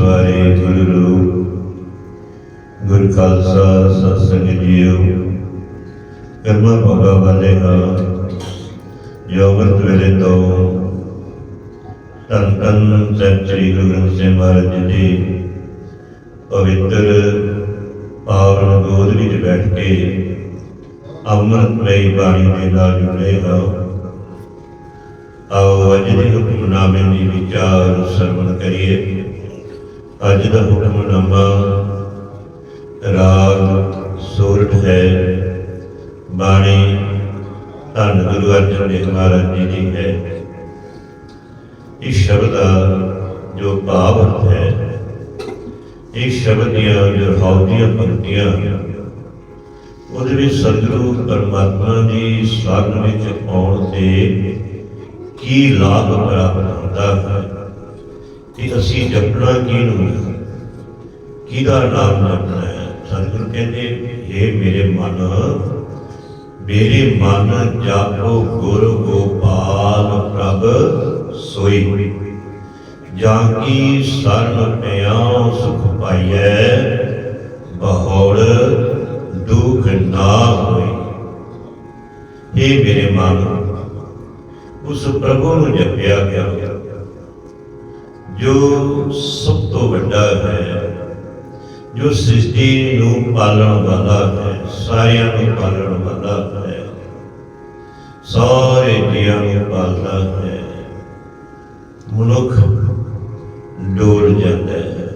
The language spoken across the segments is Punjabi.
ਸਵਾਰੇ ਗੁਰੂ ਰੂਪ ਗੁਰ ਖਾਲਸਾ ਸਤਿ ਸੰਗਤ ਜੀਓ, ਕਰਮਾ ਭਗਾ ਵਾਲੇ ਹਾਂ। ਜੋ ਅੰਮ੍ਰਿਤ ਵੇਲੇ ਤੋਂ ਤਨ ਤਨ ਸਹਿਬ ਸ੍ਰੀ ਗੁਰੂ ਗ੍ਰੰਥ ਸਾਹਿਬ ਮਹਾਰਾਜ ਜੀ ਦੀ ਪਵਿੱਤਰ ਪਾਵਨ ਗੋਦ ਵਿੱਚ ਬੈਠ ਕੇ ਅੰਮ੍ਰਿਤਮਈ ਬਾਣੀ ਦੇ ਨਾਲ ਜੁੜੇ ਹਾਂ ਆਓ ਅੱਜ ਦੇ ਹੁਕਮਨਾਮੇ ਦੀ ਵਿਚਾਰ ਸਰਵਣ ਕਰੀਏ। ਅੱਜ ਦਾ ਹੁਕਮਨਾਮਾ ਰਾਗ ਸੂਰਤ ਹੈ। ਬਾਣੀ ਧੰਨ ਗੁਰੂ ਅਰਜਨ ਦੇਵ ਮਹਾਰਾਜ ਜੀ ਦੀ ਹੈ। ਇਸ ਸ਼ਬਦ ਦਾ ਜੋ ਭਾਵ ਹੈ, ਇਸ ਸ਼ਬਦ ਦੀਆਂ ਜੋ ਹੌਦੀਆਂ ਪੰਕਤੀਆਂ ਉਹਦੇ ਵਿੱਚ ਸਤਿਗੁਰੂ ਪਰਮਾਤਮਾ ਦੀ ਸਾਧਨ ਵਿੱਚ ਆਉਣ ਤੇ ਕੀ ਲਾਭ ਪ੍ਰਾਪਤ ਹੁੰਦਾ ਹੈ? ਕਿ ਅਸੀਂ ਜਪਣਾ ਕਿਹਨੂੰ ਹੈ ਕਿਹਦਾ ਨਾਮ ਜਪਣਾ ਹੈ ਸਤਿਗੁਰ ਕਹਿੰਦੇ ਇਹ ਮੇਰੇ ਮਨ ਮੇਰੇ ਮਨ ਜਾਪੋ ਗੁਰ ਗੋਪਾਲ ਪ੍ਰਭ ਸੋਈ। ਜਾਂ ਕੀ ਸਰਨ ਪਿਆ ਸੁਖ ਪਾਈਐ ਬਹੁੜ ਦੁਖ ਨਾ ਹੋਈ ਇਹ ਮੇਰੇ ਮਨ, ਉਸ ਪ੍ਰਭੂ ਨੂੰ ਜਪਿਆ ਗਿਆ। ਜੋ ਸਭ ਤੋਂ ਵੱਡਾ ਹੈ, ਜੋ ਸ੍ਰਿਸ਼ਟੀ ਨੂੰ ਪਾਲਣ ਵਾਲਾ ਹੈ, ਸਾਰਿਆਂ ਨੂੰ ਪਾਲਣ ਵਾਲਾ ਹੈ, ਸਾਰੇ ਜੀਵਾਂ ਨੂੰ ਪਾਲਦਾ ਹੈ। ਮਨੁੱਖ ਡੋਲ ਜਾਂਦਾ ਹੈ।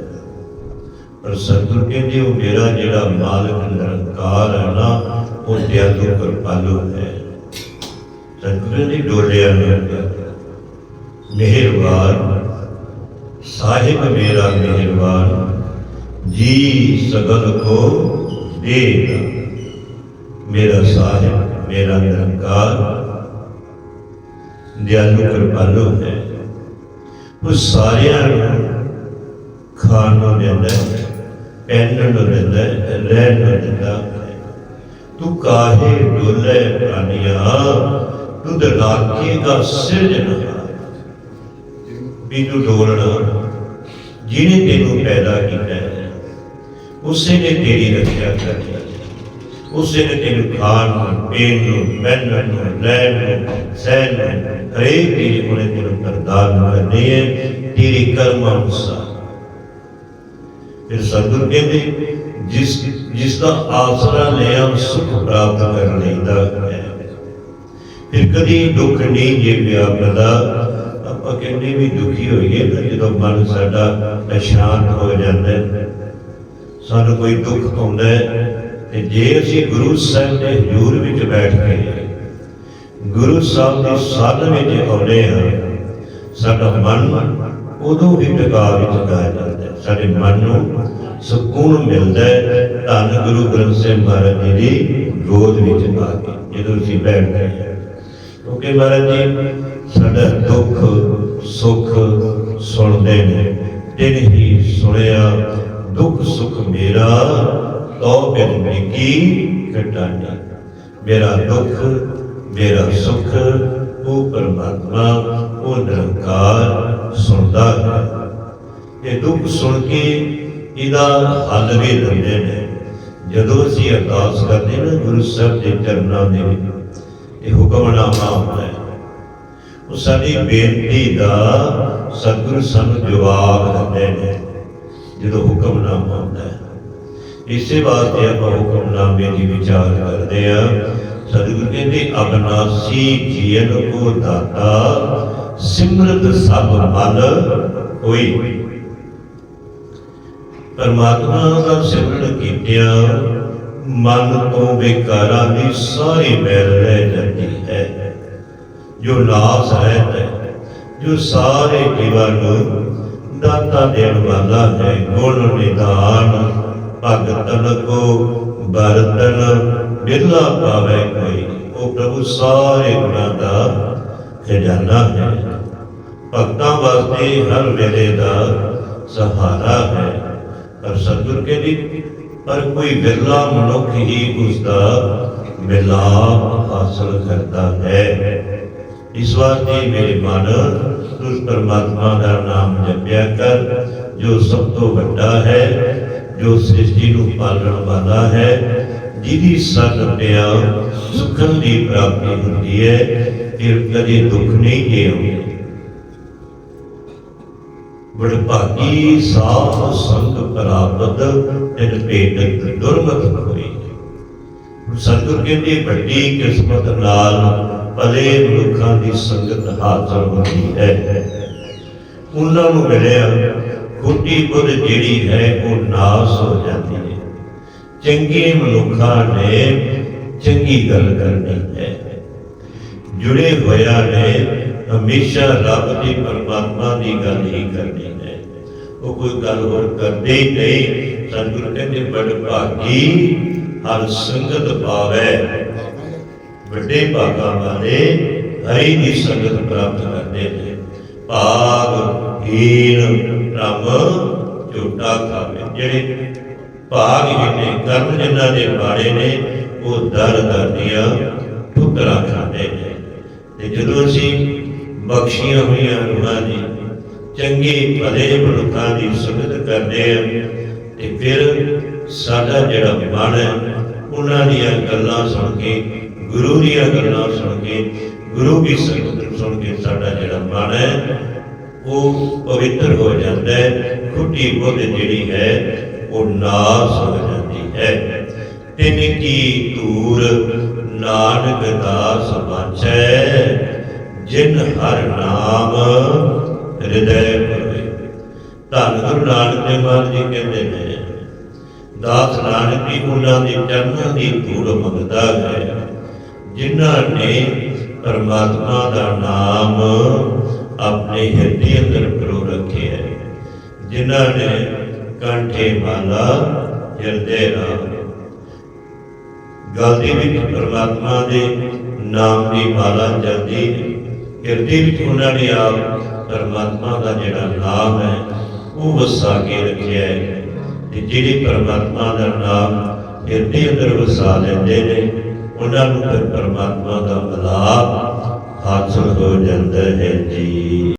ਪਰ ਸਤਿਗੁਰ ਕਹਿੰਦੇ ਉਹ ਮੇਰਾ ਜਿਹੜਾ ਮਾਲਕ ਨਿਰੰਕਾਰ ਹੈ ਨਾ, ਉਹ ਦਿਆਲੂ ਕਿਰਪਾਲੂ ਹੈ। ਸਤਿਗੁਰ ਨੇ ਡੋਲਿਆ ਨਹੀਂ ਮਿਹਰਬਾਨ ਸਾਹਿਬ ਮੇਰਾ ਮਿਹਰਬਾਨ ਜੀ ਸਗਲ ਕੋ ਦੇਗਾ ਮੇਰਾ ਸਾਹਿਬ ਮੇਰਾ ਨਿਰੰਕਾਰ। ਦਿਆਲੂ ਕਿਰਪਾਲੂ ਹੈ। ਉਹ ਸਾਰਿਆਂ ਨੂੰ ਖਾਣ ਨੂੰ ਦਿੰਦਾ ਹੈ, ਪਹਿਨਣ ਨੂੰ ਦਿੰਦਾ ਹੈ, ਰਹਿਣ ਨੂੰ ਦਿੰਦਾ ਤੂੰ ਕਾਹੇ ਡੋਲੇ ਪ੍ਰਾਨੀਆ ਤੂੰ ਦਰਾਕੇ ਦਾ ਸਿਰਜਣਾ। ਵੀ ਡੋਲਣਾ ਜਿਹਨੇ ਤੈਨੂੰ ਪੈਦਾ ਕੀਤਾ ਉਸੇ ਨੇ ਤੇਰੀ ਰੱਖਿਆ ਕਰਨੀ ਉਸੇ ਨੇ ਤੈਨੂੰ ਖਾਣ ਨੂੰ, ਪੀਣ ਨੂੰ ਪਹਿਨਣ ਨੂੰ ਰਹਿਣ ਨੂੰ, ਸਹਿਣ ਨੂੰ, ਹਰੇਕ ਚੀਜ਼ ਉਹਨੇ ਤੈਨੂੰ ਪ੍ਰਦਾਨ ਕਰਨੀ ਹੈ, ਤੇਰੀ ਕਰਮ ਅਨੁਸਾਰ। ਫਿਰ ਸਤਿਗੁਰ ਕਹਿੰਦੇ, ਜਿਸ ਜਿਸ ਦਾ ਆਸਰਾ ਲਿਆ ਸੁਖ ਪ੍ਰਾਪਤ ਕਰ ਲੈਂਦਾ ਹੈ। ਫਿਰ ਕਦੀ ਦੁੱਖ ਨਹੀਂ ਜੇ ਪਿਆ ਵਿਆਪਦਾ ਆਪਾਂ ਕਹਿੰਦੇ ਵੀ ਦੁਖੀ ਹੋਈਏ ਨਾ ਜਦੋਂ ਮਨ ਸਾਡਾ ਅਸ਼ਾਂਤ ਹੋ ਜਾਂਦਾ ਹੈ। ਸਾਨੂੰ ਕੋਈ ਦੁੱਖ ਆਉਂਦਾ ਹੈ ਤੇ ਜੇ ਅਸੀਂ ਗੁਰੂ ਸਾਹਿਬ ਦੇ ਹਜ਼ੂਰ ਵਿੱਚ ਬੈਠ ਕੇ ਗੁਰੂ ਸਾਹਿਬ ਦੀ ਸਾਧਨ ਵਿੱਚ ਆਉਂਦੇ ਹਾਂ, ਸਾਡਾ ਮਨ ਉਦੋਂ ਹੀ ਟਿਕਾ ਵਿੱਚ ਗਾ ਜਾਂਦਾ ਹੈ। ਸਾਡੇ ਮਨ ਨੂੰ ਸਕੂਨ ਮਿਲਦਾ ਹੈ, ਧੰਨ ਗੁਰੂ ਗ੍ਰੰਥ ਸਾਹਿਬ ਮਹਾਰਾਜ ਜੀ ਦੀ ਗੋਦ ਵਿੱਚ ਆ ਕੇ, ਜਦੋਂ ਅਸੀਂ ਬੈਠਦੇ ਹਾਂ ਕਿਉਂਕਿ ਮਹਾਰਾਜ ਜੀ, ਸਾਡਾ ਦੁੱਖ, ਸੁੱਖ ਸੁਣਦੇ ਨੇ, ਦਿਨ ਹੀ ਸੁਣਿਆ, ਦੁੱਖ ਸੁੱਖ ਮੇਰਾ ਤੋ ਬਿਨ ਨਿਕੀ ਕਟਾਣੀ ਮੇਰਾ ਦੁੱਖ, ਮੇਰਾ ਸੁੱਖ, ਉਹ ਪਰਮਾਤਮਾ, ਉਹ ਨਿਰੰਕਾਰ ਸੁਣਦਾ ਹੈ। ਇਹ ਦੁੱਖ ਸੁਣ ਕੇ ਇਹਦਾ ਹੱਲ ਵੀ ਦਿੰਦੇ ਨੇ। ਜਦੋਂ ਅਸੀਂ ਅਰਦਾਸ ਕਰਦੇ ਨਾ ਗੁਰੂ ਸਾਹਿਬ ਦੇ ਚਰਨਾਂ ਦੇ ਵਿੱਚ ਇਹ ਹੁਕਮਨਾਮਾ ਹੁੰਦਾ ਹੈ। ਉਹ ਸਾਡੀ ਬੇਨਤੀ ਦਾ ਸਤਿਗੁਰੂ ਸਾਨੂੰ ਜਵਾਬ ਦਿੰਦੇ ਨੇ, ਜਦੋਂ ਹੁਕਮਨਾਮਾ ਹੁੰਦਾ ਹੈ। ਇਸੇ ਵਾਸਤੇ ਆਪਾਂ ਹੁਕਮਨਾਮੇ ਦੀ ਵਿਚਾਰ ਕਰਦੇ ਆ ਸਤਿਗੁਰੂ ਕਹਿੰਦੇ ਅਬਨਾਸੀ ਜੀਵਨ ਕੋ ਦਾਤਾ, ਸਿਮਰਤ ਸਭ ਮਨ ਹੋਈ। ਪਰਮਾਤਮਾ ਦਾ ਸਿਮਰਨ ਕੀਤਿਆਂ ਮਨ ਤੋਂ ਵਿਕਾਰਾਂ ਦੀ ਸਾਰੀ ਮੈਲ ਰਹਿ ਜਾਂਦੀ ਹੈ। ਜੋ ਨਾਸ ਹੈ, ਜੋ ਸਾਰੇ ਜੀਵਾਂ ਨੂੰ ਦਾਤਾ ਦੇਣ ਵਾਲਾ ਹੈ, ਗੁਣ ਨਿਦਾਨ ਭਗਤਨ ਕੋ ਬਰਤਨ ਬਿਰਲਾ ਪਾਵੇ ਕੋਈ, ਉਹ ਪ੍ਰਭੂ ਸਾਰੇ ਗੁਣਾਂ ਦਾ ਖਜ਼ਾਨਾ ਹੈ। ਭਗਤਾਂ ਵਾਸਤੇ ਹਰ ਵੇਲੇ ਦਾ ਸਹਾਰਾ ਹੈ। ਪਰ ਸਤਿਗੁਰ ਕੇ ਕਹਿੰਦੀ ਪਰ ਕੋਈ ਵਿਰਲਾ ਮਨੁੱਖ ਹੀ ਉਸ ਦਾ ਮਿਲਾਪ ਹਾਸਲ ਕਰਦਾ ਹੈ ਇਸ ਵਾਸਤੇ ਮੇਰੇ ਮਨ ਉਸ ਪਰਮਾਤਮਾ ਦਾ ਨਾਮ ਜਪਿਆ ਕਰ ਜੋ ਸਭ ਤੋਂ ਵੱਡਾ ਹੈ ਜੋ ਸ੍ਰਿਸ਼ਟੀ ਨੂੰ ਪਾਲਣ ਵਾਲਾ ਹੈ ਜਿਹਦੀ ਸੰਨ ਪਿਆ ਸੁਖਾਂ ਦੀ ਪ੍ਰਾਪਤੀ ਹੁੰਦੀ ਹੈ ਫਿਰ ਕਦੇ ਦੁੱਖ ਨਹੀਂ ਜੇ ਵਡਭਾਗੀ ਸਾਧ ਸੰਗ ਪ੍ਰਾਪਤ ਤਿਨ ਭੇਟ ਦੁਰਮਤ ਹੋਈ ਸਤਿਗੁਰ ਕਹਿੰਦੇ ਵੱਡੀ ਕਿਸਮਤ ਨਾਲ ਭਲੇ ਮਨੁੱਖਾਂ ਦੀ ਸੰਗਤ ਹਾਜ਼ਰ ਹੁੰਦੀ ਹੈ। ਉਹਨਾਂ ਨੂੰ ਮਿਲਿਆ, ਖੁੱਟੀ ਬੁੱਧ ਜਿਹੜੀ ਹੈ, ਉਹ ਨਾਸ ਹੋ ਜਾਂਦੀ ਹੈ। ਚੰਗੇ ਮਨੁੱਖਾਂ ਨੇ ਚੰਗੀ ਗੱਲ ਕਰਨੀ ਹੈ। ਜੁੜੇ ਹੋਇਆ ਨੇ ਹਮੇਸ਼ਾ ਰੱਬ ਦੀ ਪਰਮਾਤਮਾ ਦੀ ਗੱਲ ਹੀ ਕਰਨੀ ਹੈ। ਉਹ ਕੋਈ ਗੱਲ ਹੋਰ ਕਰਦੇ ਹੀ ਨਹੀਂ। ਸਤਿਗੁਰ ਕਹਿੰਦੇ, ਬੜ ਭਾਗੀ, ਹਰ ਸੰਗਤ ਪਾਵੇ। ਵੱਡੇ ਭਾਗਾਂ ਵਾਲੇ ਹਰੀ ਦੀ ਸੰਗਤ ਪ੍ਰਾਪਤ ਕਰਦੇ ਨੇ। ਭਾਗ ਹੀਨ ਰਮ ਝੂਟਾ ਖਾਵੇ। ਜਿਹੜੇ ਭਾਗ ਜਿਹਨੇ ਕਰਮ ਜਿਨ੍ਹਾਂ ਦੇ ਬਾਰੇ ਨੇ, ਉਹ ਦਰ ਦਰ ਦੀਆਂ ਠੁਕਰਾਂ ਖਾਂਦੇ ਨੇ। ਤੇ ਜਦੋਂ ਅਸੀਂ ਬਖਸ਼ੀਆਂ ਹੋਈਆਂ ਰੂਹਾਂ ਦੀ। ਚੰਗੇ ਭਲੇ ਮਨੁੱਖਾਂ ਦੀ ਸੰਗਤ ਕਰਦੇ ਆ। ਤੇ ਫਿਰ ਸਾਡਾ ਜਿਹੜਾ ਮਨ ਹੈ, ਉਹਨਾਂ ਦੀਆਂ ਗੱਲਾਂ ਸੁਣ ਕੇ, ਗੁਰੂ ਦੀਆਂ ਗੱਲਾਂ ਸੁਣ ਕੇ, ਗੁਰੂ ਦੀ ਸੰਗਤ ਸੁਣ ਕੇ ਸਾਡਾ ਜਿਹੜਾ ਮਨ ਹੈ, ਉਹ ਪਵਿੱਤਰ ਹੋ ਜਾਂਦਾ ਹੈ। ਖੁੱਟੀ ਬੁੱਧ ਜਿਹੜੀ ਹੈ, ਉਹ ਨਾਸ ਹੋ ਜਾਂਦੀ ਹੈ। ਤਿਨ ਕੀ ਧੂਰ, ਨਾਨਕ ਦਾਸ ਬਾਚੈ ਜਿਨ ਹਰ ਨਾਮ ਹਿਰਦੈ ਪਰਵੇ ਧੰਨ ਗੁਰੂ ਨਾਨਕ ਦੇਵ ਜੀ ਕਹਿੰਦੇ ਨੇ, ਦਾਸ ਨਾਨਕ ਜੀ ਉਹਨਾਂ ਦੇ ਚਰਨਾਂ ਦੀ ਧੂੜ ਮੰਗਦਾ ਹੈ, ਜਿਨ੍ਹਾਂ ਨੇ ਪਰਮਾਤਮਾ ਦਾ ਨਾਮ ਆਪਣੇ ਹਿਰਦੇ ਅੰਦਰ ਪਰੋ ਰੱਖਿਆ ਹੈ, ਜਿਨ੍ਹਾਂ ਨੇ ਕੰਠੇ ਮਾਲਾ ਹਿਰਦੇ ਰਾਮ ਗਲ ਦੇ ਵਿੱਚ ਪਰਮਾਤਮਾ ਦੇ ਨਾਮ ਦੀ ਮਾਲਾ ਜਲਦੀ ਹਿਰਦੇ ਵਿੱਚ ਉਹਨਾਂ ਨੇ ਆਪ ਪਰਮਾਤਮਾ ਦਾ ਜਿਹੜਾ ਨਾਮ ਹੈ, ਉਹ ਵਸਾ ਕੇ ਰੱਖਿਆ ਹੈ। ਤੇ ਜਿਹੜੇ ਪਰਮਾਤਮਾ ਦਾ ਨਾਮ ਹਿਰਦੇ ਅੰਦਰ ਵਸਾ ਲੈਂਦੇ ਨੇ, ਉਹਨਾਂ ਨੂੰ ਫਿਰ ਪਰਮਾਤਮਾ ਦਾ ਮਿਲਾਪ ਹਾਸਲ ਹੋ ਜਾਂਦਾ ਹੈ ਜੀ।